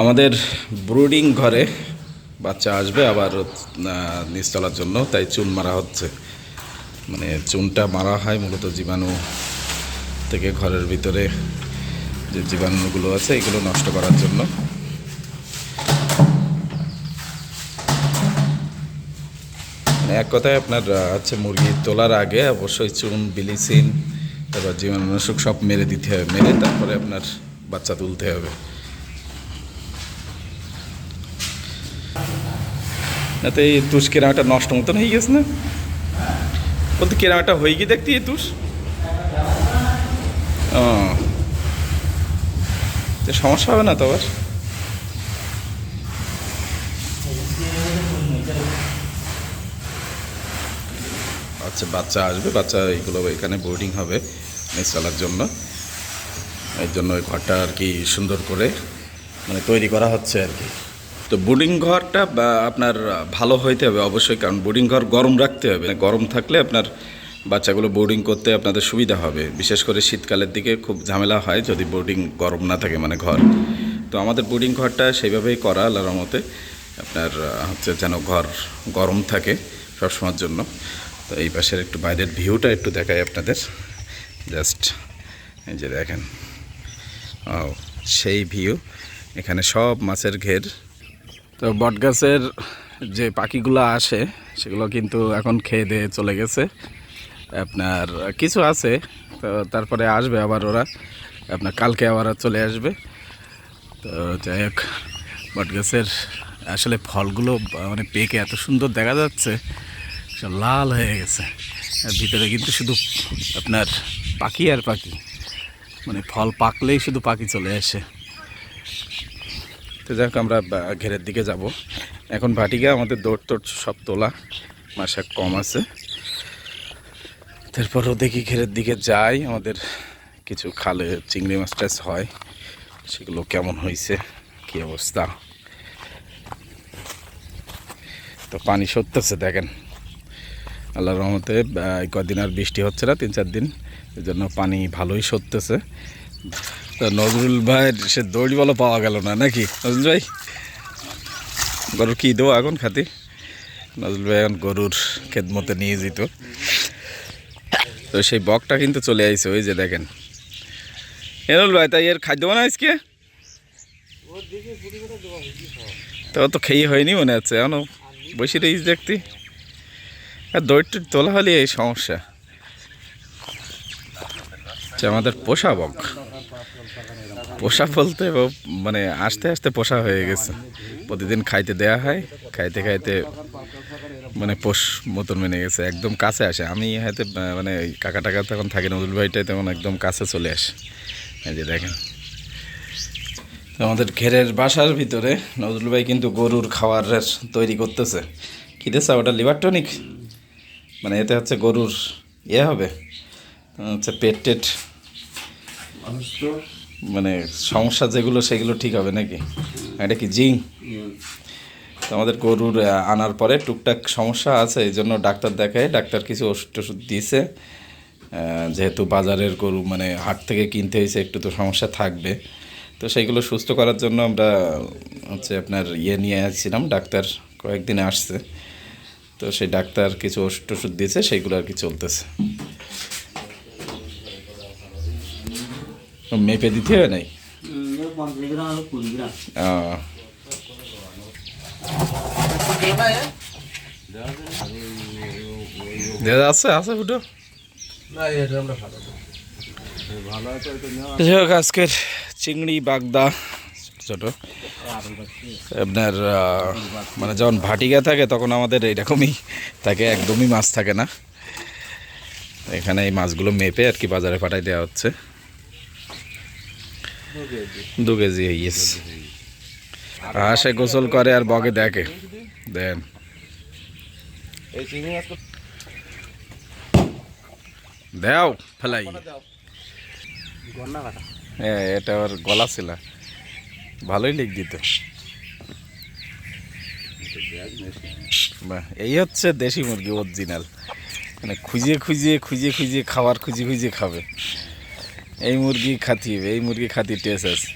আমাদের ব্রুডিং ঘরে বাচ্চা আসবে আবার নিচতলার জন্য, তাই চুন মারা হচ্ছে। মানে চুনটা মারা হয় মূলত জীবাণু থেকে ঘরের ভিতরে যে জীবাণুগুলো আছে, এগুলো নষ্ট করার জন্য। মানে এক কথায় আপনার হচ্ছে মুরগি তোলার আগে অবশ্যই চুন বিলিসিন তারপর জীবাণুনাশক সব মেরে দিতে হবে, মেরে তারপরে আপনার বাচ্চা তুলতে হবে। এতে এই তুষ কেরামাটা নষ্ট মতন হয়ে গেছে না? বলতে কেরামাটা হয়ে গিয়ে দেখতি এই তুষ? ও। তো সমস্যা হবে না তো আবার? আচ্ছা বাচ্চা আসবে, বাচ্চা এইগুলো এখানে বোর্ডিং হবে মেস চালার জন্য। এর জন্য ওই ঘরটা আর কি সুন্দর করে মানে তৈরি করা হচ্ছে আর কি। তো বোর্ডিং ঘরটা আপনার ভালো হইতে হবে অবশ্যই, কারণ বোর্ডিং ঘর গরম রাখতে হবে। গরম থাকলে আপনার বাচ্চাগুলো বোর্ডিং করতে আপনাদের সুবিধা হবে। বিশেষ করে শীতকালের দিকে খুব ঝামেলা হয় যদি বোর্ডিং গরম না থাকে মানে ঘর। তো আমাদের বোর্ডিং ঘরটা সেইভাবেই করা আল্লাহর রহমতে। আপনার হচ্ছে যেন ঘর গরম থাকে সবসময়ের জন্য। তো এই পাশের একটু বাইরের ভিউটা একটু দেখাই আপনাদের। জাস্ট এই যে দেখেন। ও সেই ভিউ। এখানে সব মাছের ঘের। তো বটগাছের যে পাখিগুলো আসে, সেগুলো কিন্তু এখন খেয়ে দিয়ে চলে গেছে। আপনার কিছু আছে, তো তারপরে আসবে আবার ওরা। আপনার কালকে আবার চলে আসবে। তো যাই হোক, বটগাছের আসলে ফলগুলো মানে পেকে এত সুন্দর দেখা যাচ্ছে লাল হয়ে গেছে। ভিতরে কিন্তু শুধু আপনার পাখি আর পাখি। মানে ফল পাকলেই শুধু পাখি চলে আসে। তো যাক আমরা ঘেরের দিকে যাব। এখন ভাটিকা আমাদের দৌড় তোড় সব তোলা। মাসে কম আছে। তারপরও দেখি ঘেরের দিকে যাই। আমাদের কিছু খালে চিংড়ি মাছ টাছ হয়। সেগুলো কেমন হয়েছে কি অবস্থা? তো পানি সরতেছে, দেখেন। আল্লাহর রহমতে কদিন আর বৃষ্টি হচ্ছে না, তিন চার দিন। এই জন্য পানি ভালোই সরতেছে। তা নজরুল ভাইয়ের সে দড়ি বলো পাওয়া গেল না, নাকি? নজরুল ভাই, গরুর কী দেবো এখন খাতি? নজরুল ভাই এখন গরুর খেদমতে নিয়ে যেত। তো সেই বকটা কিন্তু চলে আইছে, ওই যে দেখেন। এনুল ভাই, তাই এর খাদ্য না আজকে? তো তো খেয়ে হয়নি মনে হচ্ছে, এখনও বসে রয়েছ দেখতি। আর দৌড় টুড় তোলা হলে এই সমস্যা। আচ্ছা আমাদের পোষা বক। পোষা বলতে মানে আস্তে আস্তে পোষা হয়ে গেছে। প্রতিদিন খাইতে দেয়া হয়, খাইতে খাইতে মানে পোষ মতন মেনে গেছে, একদম কাছে আসে। আমি হয়তো মানে কাকা টাকা তখন থাকি নজরুল ভাইটাই তখন একদম কাছে চলে আসে। এই যে দেখেন। আমাদের ঘেরের বাসার ভিতরে নজরুল ভাই কিন্তু গরুর খাবারের তৈরি করতেছে। কী ওটা লিভার টনিক? মানে এতে হচ্ছে গরুর ইয়ে হবে হচ্ছে পেট টেট। মানে সমস্যা যেগুলো, সেগুলো ঠিক হবে নাকি? এটা কি জিং আমাদের গরুর আনার পরে টুকটাক সমস্যা আছে, এই জন্য ডাক্তার দেখায়, ডাক্তার কিছু ওষুধ টষুধ দিয়েছে যেহেতু বাজারের গরু মানে হাট থেকে কিনতে হয়েছে, একটু তো সমস্যা থাকবে। তো সেইগুলো সুস্থ করার জন্য আমরা, হচ্ছে আপনার ইয়ে নিয়ে আসছিলাম, ডাক্তার কয়েকদিনে আসছে। তো সেই ডাক্তার কিছু ওষুধ টষুধ দিয়েছে সেইগুলো আর কি চলতেছে। মেপে দিতে হবে নাই? আছে আছে ফুটো? যাই হোক আজকের চিংড়ি বাগদা ছোট। আপনার মানে যখন ভাটিকা থাকে তখন আমাদের এইরকমই থাকে একদমই মাছ থাকে না। এখানে এই মাছগুলো মেপে আর কি বাজারে পাঠাই দেওয়া হচ্ছে। দু কেজি ইয়েস হাঁসে গোসল করে আর বগে দেখে। দেন। দেও, ফেলাই। হ্যাঁ এটা ওর গলা ছিল। ভালোই লিখ দিত এই হচ্ছে দেশি মুরগি অরিজিনাল মানে খুঁজিয়ে খুঁজিয়ে খুঁজিয়ে খুঁজিয়ে, খাবার খুঁজে খুঁজিয়ে খাবে। এই মুরগি খাতি এই মুরগি খাতি টেস্ট আছে।